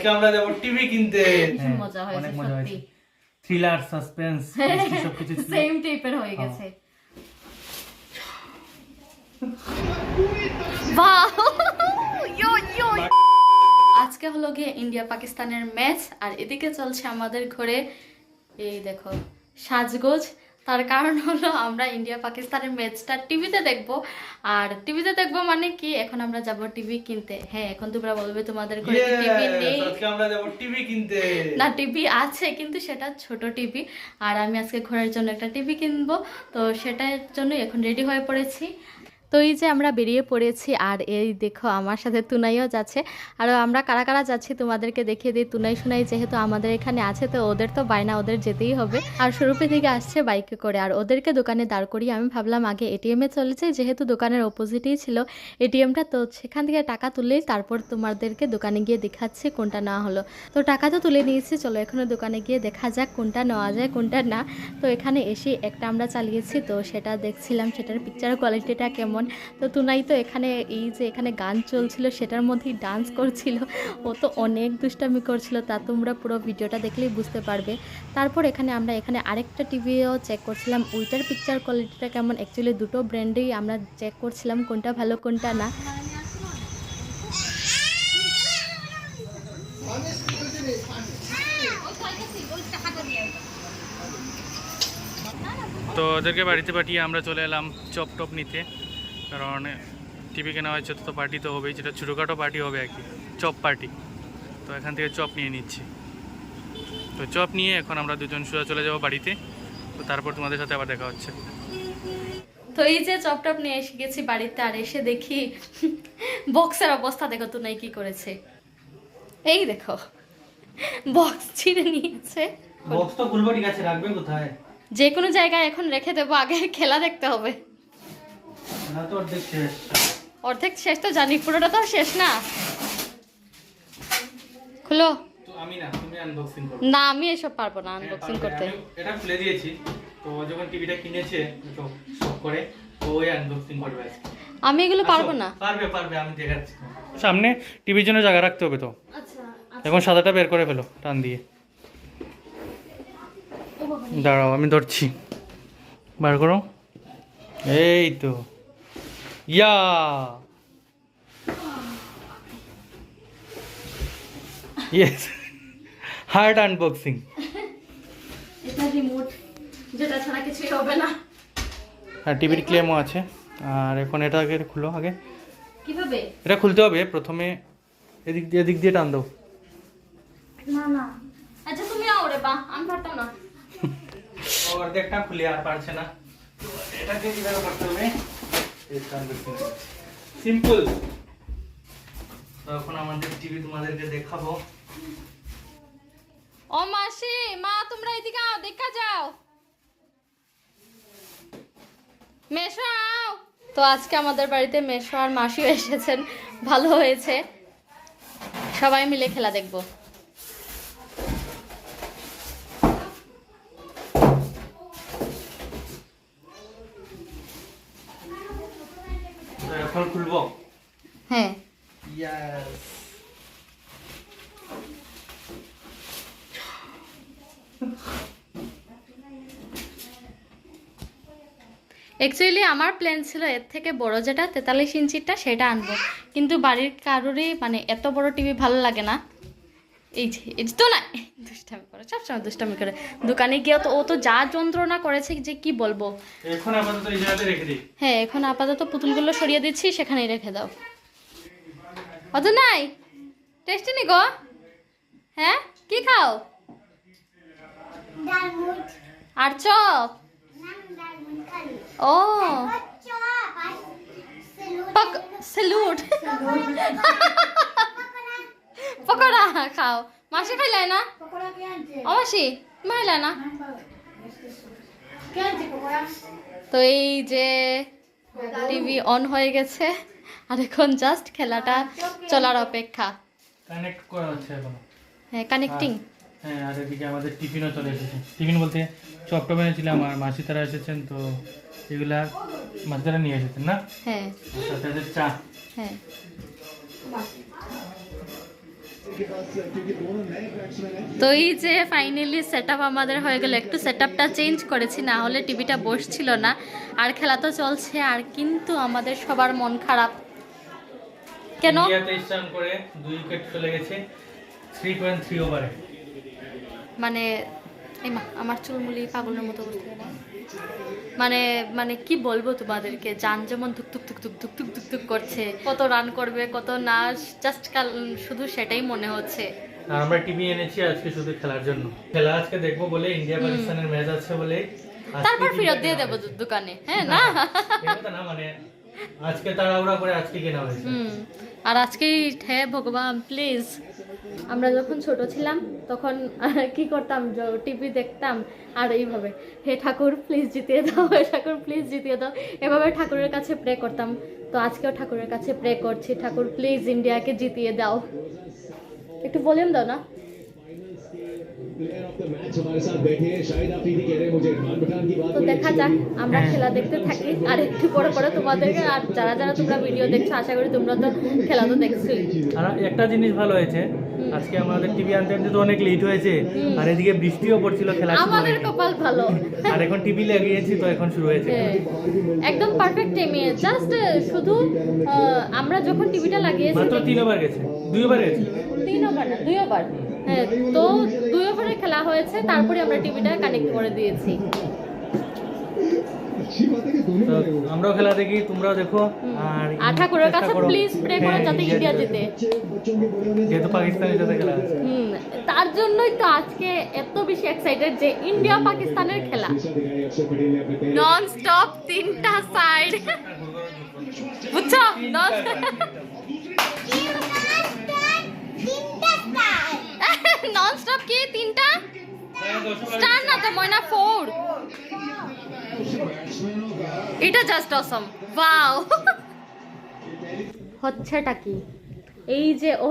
আজকে আমরা যাব টিভি কিনতে। হ্যাঁ, মজা হয়েছে অনেক মজা হয়েছে। থ্রিলার সাসপেন্স সবকিছু সেম টাইপের হয়ে গেছে। বাহ ইয়ো ইয়ো আজকে হলো গিয়ে ইন্ডিয়া পাকিস্তানের ম্যাচ আর এদিকে চলছে আমাদের ঘরে এই দেখো সাজগোজ। তার কারণ হলো আমরা ইন্ডিয়া পাকিস্তানের ম্যাচটা টিভিতে দেখব। আর টিভিতে দেখব মানে কি? এখন আমরা যাব টিভি কিনতে। হ্যাঁ এখন তোমরা বলবে তোমাদের ঘরে টিভি নেই। আমরা যাব টিভি কিনতে। না টিভি আছে কিন্তু সেটা ছোট টিভি। আর আমি আজকে ঘরের জন্য একটা টিভি কিনবো। তো সেটার জন্য এখন রেডি হয়ে পড়েছি। তো এই যে আমরা বেরিয়ে পড়েছি, আর এই দেখো আমার সাথে তুনাইও যাচ্ছে। আর আমরা কারা কারা যাচ্ছি তোমাদেরকে দেখিয়ে দিই। তুনাই শুনাই যেহেতু আমাদের এখানে আছে, তো ওদের তো বাইনা ওদের যেতেই হবে। আর স্বরূপে থেকে আসছে বাইকে করে, আর ওদেরকে দোকানে দাঁড় করিয়ে আমি ভাবলাম আগে এটিএমে চলেছে, যেহেতু দোকানের অপোজিটেই ছিল এটিএমটা তো সেখান থেকে টাকা তুললেই তারপর তোমাদেরকে দোকানে গিয়ে দেখাচ্ছি কোনটা নেওয়া হলো। তো টাকা তো তুলে নিয়েছি, চলো এখনও দোকানে গিয়ে দেখা যাক কোনটা নেওয়া যায়, কোনটা না। তো এখানে এসে একটা আমরা চালিয়েছি, তো সেটা দেখছিলাম, সেটার পিকচার কোয়ালিটিটা কেমন? তো তুনাই তো এখানে এই যে এখানে গান চলছিল, সেটার মধ্যেই ডান্স করছিল। ও তো অনেক দুষ্টামি করছিল, তা তোমরা পুরো ভিডিওটা দেখলেই বুঝতে পারবে। তারপর এখানে আমরা এখানে আরেকটা টিভিও চেক করছিলাম, ওইটার পিকচার কোয়ালিটিটা কেমন? অ্যাকচুয়ালি দুটো ব্র্যান্ডেই আমরা চেক করছিলাম, কোনটা ভালো, কোনটা না। তো ওদেরকে বাড়িতে পাঠিয়ে আমরা চলে এলাম চপ টপ নিতে। কারণ টিভি কেনা হয়েছে তো পার্টি তো হবেই যেটা ছোটোখাটো পার্টি হবে আর কি চপ পার্টি। তো এখান থেকে চপ নিয়ে নিচ্ছি। তো চপ নিয়ে এখন আমরা দুজন সোজা চলে যাব বাড়িতে। তো তারপর তোমাদের সাথে আবার দেখা হচ্ছে। তো এই যে চপ টপ নিয়ে এসে গেছি বাড়িতে আর এসে দেখি বক্সের অবস্থা দেখো তো নাই কি করেছে। এই দেখো বক্স ছিঁড়ে নিয়েছে। বক্স তো খুলবো ঠিক আছে রাখবে কোথায়? যে কোনো জায়গায় এখন রেখে দেবো আগে খেলা দেখতে হবে। অর্ধেক শেষ। তো জানি পুরোটা তো শেষ না। খুলো। আমি না তুমি আনবক্সিং করো। না আমি এসব পারব না আনবক্সিং হ্যাঁ, করতে। আমি এটা খুলে দিয়েছি। তো যখন টিভিটা কিনেছে তো করে ওই আনবক্সিং করবে আমি এগুলো পারব না। পারবে পারবে আমি দেখাচ্ছি। সামনে টিভির জন্য জায়গা রাখতে হবে তো। আচ্ছা। এখন সাদাটা বের করে ফেলো টান দিয়ে। দাঁড়াও আমি ধরছি। বার করো। এই তো। ইয়া ইয়েস হার্ড আনবক্সিং এটা রিমোট যেটা ছাড়া কিছুই হবে না। আর টিভির ক্লেমও আছে। আর এখন এটা আগে খুলো আগে। কীভাবে? এটা খুলতে হবে প্রথমে এদিক দিয়ে এদিক দিয়ে টান দাও। না না। আচ্ছা তুমি বা আমি পারতাম না। অর্ধেকটা খুলে আর পারছে না। তো এটাকে কীভাবে করতে হবে? সিম্পল এখন আমাদের টিভি তোমাদেরকে দেখাবো। ও মাসি, মা, তোমরা এদিকে আও, দেখা যাও। মেশো আও। তো আজকে আমাদের বাড়িতে মেশো আর মাসিও এসেছেন। ভালো হয়েছে। সবাই মিলে খেলা দেখব। এখন খুলবো? হ্যাঁ। ইয়েস অ্যাকচুয়ালি আমার প্ল্যান ছিল এর থেকে বড় যেটা তেতাল্লিশ ইঞ্চিটা সেটা আনব। কিন্তু বাড়ির কারোরই মানে এত বড় টিভি ভালো লাগে না। এই যে এই তো না দুষ্টামি করে সবসময় দুষ্টামি করে। দোকানে গিয়ে তো ও তো যা যন্ত্রণা করেছে যে কি বলব? এখন আপাতত এই জায়গাতে রেখে দিই। হ্যাঁ এখন আপাতত পুতুলগুলো সরিয়ে দিচ্ছি সেখানেই রেখে দাও। অত নাই? টেস্টি নি গো? হ্যাঁ? কি খাও? আর চপ? ও। পক- স্যালুট পকোড়া খাও। মাসি খাইলাই না? ও মাসি মাইলাই না? তো এই যে টিভি অন হয়ে গেছে আর এখন জাস্ট খেলাটা চলার অপেক্ষা। কানেক্ট করা হচ্ছে এখন। হ্যাঁ কানেক্টিং হ্যাঁ আর এদিকে আমাদের টিফিনও চলে এসেছে। টিফিন বলতে এনেছিলাম আর মাসি তারা এসেছেন তো এগুলা মাসি তারা নিয়ে এসেছেন না? হ্যাঁ। সাথে চা। হ্যাঁ। তো এই যে ফাইনালি সেট আমাদের হয়ে গেল একটু সেট চেঞ্জ করেছি না হলে টিভিটা বসছিল না। আর খেলা তো চলছে আর কিন্তু আমাদের সবার মন খারাপ। কেন? করে দুই উইকেট চলে গেছে ওভারে মানে এই মা আমার চুলমুলি পাগলের মতো করতে না। মানে মানে কি বলব তোমাদেরকে? যান যেমন ধুকধুক ধুকধুক ধুকধুক ধুকধুক করছে। কত রান করবে কত না জাস্ট কাল শুধু সেটাই মনে হচ্ছে। আমরা টিভি এনেছি আজকে শুধু খেলার জন্য। খেলা আজকে দেখব বলে ইন্ডিয়া পাকিস্তানের ম্যাচ আছে বলে তারপর ফিরত দিয়ে দেবো দোকানে হ্যাঁ না না মানে আজকে তাড়াহুড়া করে আজকে কেনা হয়েছে। আর আজকেই হে ভগবান প্লিজ আমরা যখন ছোট ছিলাম, তখন কি করতাম টিভি দেখতাম, আর এইভাবে, হে ঠাকুর প্লিজ জিতিয়ে দাও, হে ঠাকুর প্লিজ জিতিয়ে দাও। এভাবে ঠাকুরের কাছে প্রে করতাম। তো আজকেও ঠাকুরের কাছে প্রে করছি, ঠাকুর প্লিজ ইন্ডিয়াকে জিতিয়ে দাও। একটু ভলিউম দাও না। তো দেখা যাক আমরা খেলা দেখতে থাকি। আর একটু পরে পরে আচ্ছা। তোমাদেরকে আর যারা যারা তোমরা ভিডিও দেখছ আশা করি তোমরা তো খেলা তো দেখছ আর একটা জিনিস ভালো হয়েছে আজকে আমাদের টিভি আনতে আনতে তো অনেক লেট হয়েছে আর এদিকে বৃষ্টিও পড়ছিল খেলা আমাদের কপাল ভালো। আর এখন টিভি লাগিয়েছি তো এখন শুরু হয়েছে। হ্যাঁ। একদম পারফেক্ট টাইমে জাস্ট শুধু আমরা যখন টিভিটা লাগিয়েছি মাত্র তিন গেছে। দুইবার গেছে। তিনবার না দুইবার হ্যাঁ, তো দুই ওভারে খেলা হয়েছে তারপরে আমরা টিভিটা কানেক্ট করে দিয়েছি। আমরাও খেলা দেখি তোমরাও দেখো। আর আঠা করে কাছে প্লিজ প্রে করো হ্যাঁ, যাতে ইন্ডিয়া জিতে। যেহেতু পাকিস্তানের সাথে খেলা তার জন্যই তো আজকে এত বেশি এক্সাইটেড যে ইন্ডিয়া পাকিস্তানের খেলা। নন স্টপ তিনটা সাইড বুঝছ? নন নন স্টপ কি? তিনটা? স্টার না তো ময়না ফোর এটা জাস্ট অসম ওয়াও হচ্ছেটা কি? এই যে ও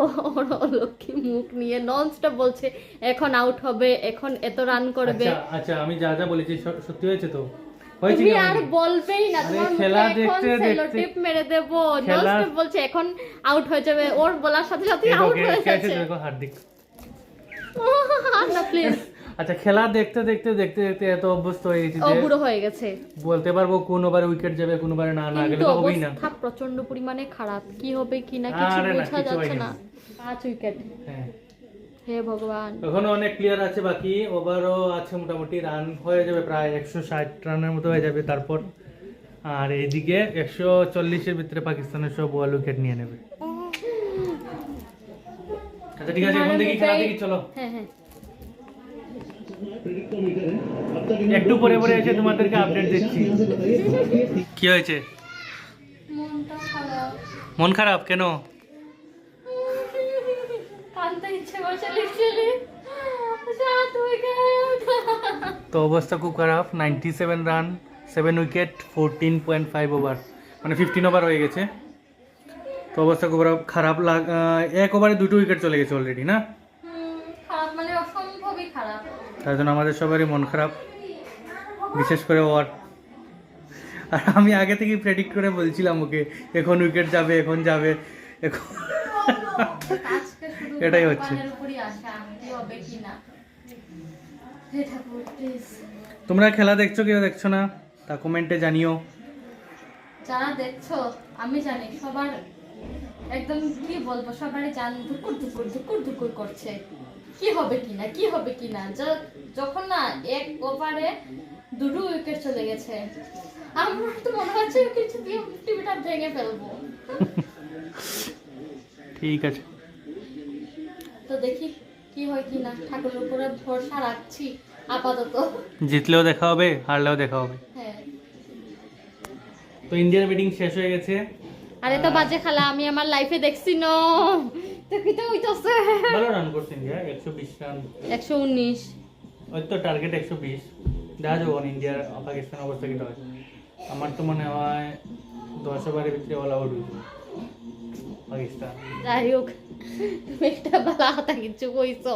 লক্ষ্মী মুখ নিয়ে নন স্টপ বলছে এখন আউট হবে এখন এত রান করবে। আচ্ছা আচ্ছা আমি যা যা বলেছি সত্যি হয়েছে তো? তুমি আর বলবেই না তোমার খেলা দেখতে দেখতে- মেরে দেব। ননস্টপ বলছে এখন আউট হয়ে যাবে। ওর বলার সাথে সাথে আউট হয়ে যাচ্ছে। দেখো হার্দিক। আচ্ছা খেলা দেখতে দেখতে দেখতে দেখতে এত অভ্যস্ত হয়ে গেছি যে বুড়ো হয়ে গেছে। বলতে পারব কোন ওভারে উইকেট যাবে কোন ওভারে না না গেলে তো হবেই না। অবস্থা প্রচণ্ড পরিমাণে খারাপ। কি হবে কি না কিছু বোঝা যাচ্ছে না। পাঁচ উইকেট হ্যাঁ। হে ভগবান। এখনও অনেক প্লেয়ার আছে বাকি ওভারও আছে মোটামুটি রান হয়ে যাবে প্রায় একশো ষাট রানের মতো হয়ে যাবে তারপর। আর এইদিকে একশো চল্লিশের ভিতরে পাকিস্তানের সব বল উইকেট নিয়ে নেবে। আচ্ছা ঠিক আছে এখন দেখি খেলা দেখি চলো। হ্যাঁ হ্যাঁ। একটু পরে পরে এসে তোমাদেরকে আপডেট দিচ্ছি। কি হয়েছে? মন খারাপ কেন? তো অবস্থা খুব খারাপ ninety seven run seven wicket fourteen point five over মানে ফিফটিন ওভার হয়ে গেছে। তো অবস্থা খুব খারাপ- লাগ এক ওভারে দুটো উইকেট চলে গেছে অলরেডি না? খারাপ মানে অসম্ভবই খারাপ। তার জন্য আমাদের সবারই মন খারাপ বিশেষ করে ওর। আর আমি আগে থেকেই প্রেডিক্ট করে বলছিলাম ওকে এখন উইকেট যাবে এখন যাবে এখন এটাই হচ্ছে। তোমরা খেলা দেখছ কেউ দেখছ না? তা কমেন্টে জানিও। যারা দেখছ আমি জানি সবার একদম কি বলব সবারই জান ধুকুর ধুকুর ধুকুর ধুকুর করছে। কি হবে কিনা কি হবে কিনা যখন না এক ওভারে দুটো উইকেট চলে গেছে আমার তো মনে হচ্ছে কিছু দিয়ে টিভিটা ভেঙে ফেলব। ঠিক আছে। তো দেখি কি হয় কি না ঠাকুরের উপরে ভরসা রাখছি আপাতত। জিতলেও দেখা হবে হারলেও দেখা হবে। হ্যাঁ। তো ইন্ডিয়ার মিটিং শেষ হয়ে গেছে। আরে তো বাজে খালা আমি আমার লাইফে দেখছি ন। দেখিতে হইতাছে। ভালো রান করছে ইন্ডিয়া একশো বিশ রান একশো উনিশ। ওই তো টার্গেট একশো বিশ। দেখা যাব ইন্ডিয়ার পাকিস্তান অবস্থা কিটা হয়। আমার তো মনে হয় দশ ওভারের ভিতরে অল আউট হয়েছে পাকিস্তান। যাই হোক তুমি একটা বালা হাতা কিছু কইছো।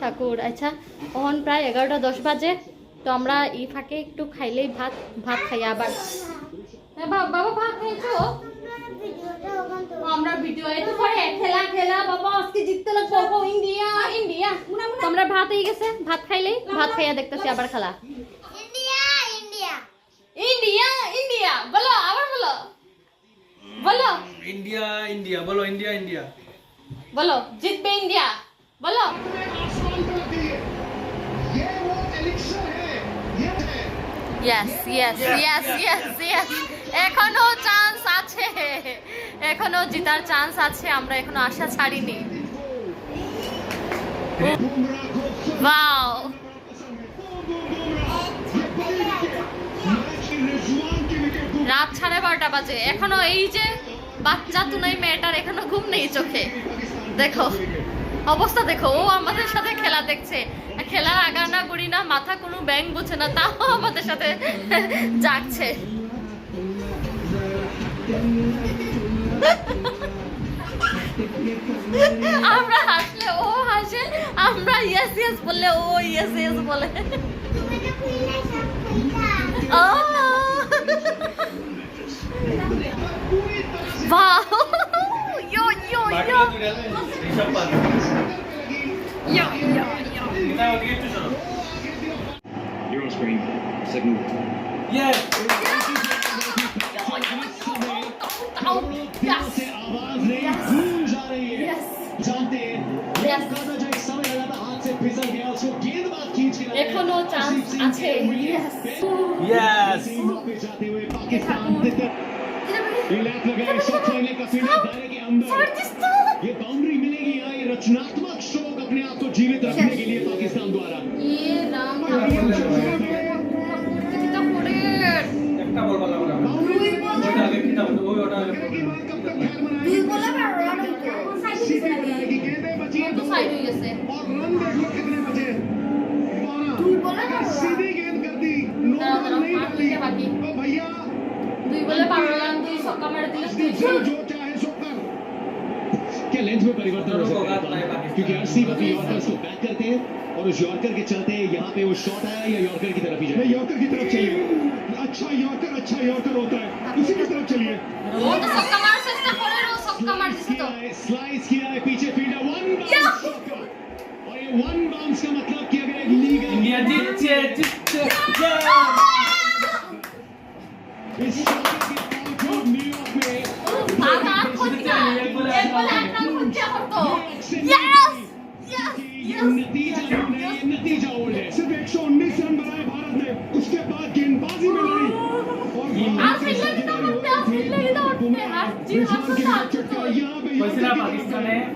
ঠাকুর আচ্ছা তখন প্রায় এগারোটা দশ বাজে। তো আমরা এই ফাঁকে একটু খাইলেই ভাত ভাত খাই আবার। বাবা ভাত খাইছো? আমরা ভিডিও পরে খেলা খেলা বাবা আজকে জিততে লাগবো বাবা, ইন্ডিয়া। ইন্ডিয়া। তোমরা ভাত হয়ে গেছে? ভাত খাইলেই ভাত খাইয়া দেখতেছি আবার খেলা। India India. India India. বলো আবার বলো। বলো। India India. বলো ইন্ডিয়া ইন্ডিয়া। বলো জিতবে ইন্ডিয়া। বলো। Yes yes yes yes yes এখনও আছে এখনও জিতার চান্স আছে, আমরা এখনও আশা ছাড়িনি। রাত সাড়ে বারোটা বাজে। এখনও এই যে বাচ্চা তুনাই মেয়েটার এখনও ঘুম নেই চোখে। দেখো, অবস্থা দেখো, ও আমাদের সাথে খেলা দেখছে। খেলা আগানা করি না, মাথা কোনো ব্যাং বুঝে না, তাও আমাদের সাথে জাগছে। আমরা হাসলে ও হাসে আমরা ইয়েস ইয়েস বললে ও ইয়েস ইয়েস বলে ও Wow! Yo, yo, yo! Yo, yo, yo! You're on screen. Second. Yes আছে यस जाते हुए पाकिस्तान ये बाउंड्री मिलेगी यहाँ ये रचनात्मक शोक अपने आप को जीवित रखने के लिए पाकिस्तान जो चाहे सो कर। क्या लेंथ में परिवर्तन हो सकता है? क्योंकि हर सी यॉर्कर्स को बैक करते हैं और उस यॉर्कर के चलते यहाँ पे वो शॉट आया या यॉर्कर की तरफ़ ही जाए यॉर्कर की तरफ़ चाहिए अच्छा यॉर्कर अच्छा यॉर्कर होता है। उसी की तरफ़ चलिए। स्लाइस किया है पीछे फील्डर वन बाउंस और ये वन बाउंस का मतलब किया गया एक लीगल इंडिया जीत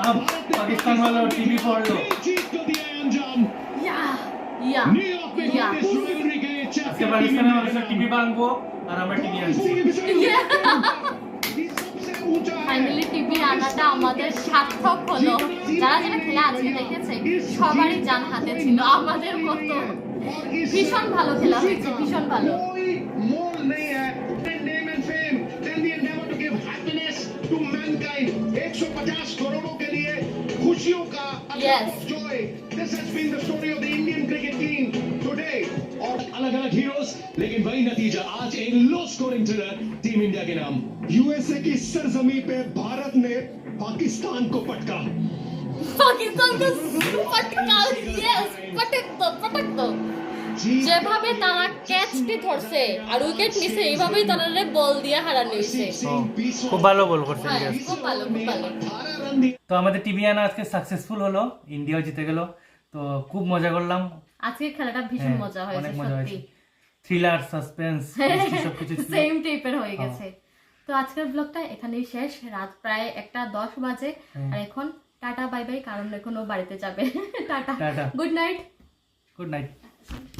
अब पाकिस्तान वाला टीवी फोड़ लो जीत को दिया है अंजाम ইয়া ইয়া न्यूयॉर्क में Yeah. इस rivalry का ये আজকে चैप्टर পাকিস্তানের মানুষের টিভি ভাঙবো আর আমরা টিভি আনছি सबसे ऊंचा है ফাইনালি টিভি আনাটা আমাদের সার্থক হলো যারা যারা খেলা আজকে দেখেছে সবারই জান হাতে ছিল আমাদের মতো ভীষণ ভালো খেলা হয়েছে ভীষণ ভালো 150 करोड़ों के लिए खुशियों का yes. joy. This has been the story of the Indian cricket team और अलग अलग हीरोज लेकिन वही नतीजा आज एक low scoring thriller team India के नाम यूएसए की सरजमी पे भारत ने पाकिस्तान को पटका पाकिस्तान को पटका यस पटक दो पटक दो যেভাবে তারা ক্যাচটি ধরছে আর উইকেট নিছে এইভাবেই তারা বল দিয়ে হারা হয়েছে খুব ভালো বল করছে হ্যাঁ, খুব ভালো খুব ভালো। তো আমাদের টিভি আনা আজকে সাকসেসফুল হলো ইন্ডিয়াও জিতে গেল। তো খুব মজা করলাম। আজকের খেলাটা ভীষণ হ্যাঁ, মজা হয়েছে সত্যি। থ্রিলার হ্যাঁ, সাসপেন্স সবকিছু সেম টাইপের হয়ে গেছে। তো আজকের ব্লগটা এখানেই শেষ। রাত প্রায় একটা দশ বাজে। আর এখন টাটা বাই বাই কারণ এখন ও বাড়িতে যাবে। Tata. Good night good night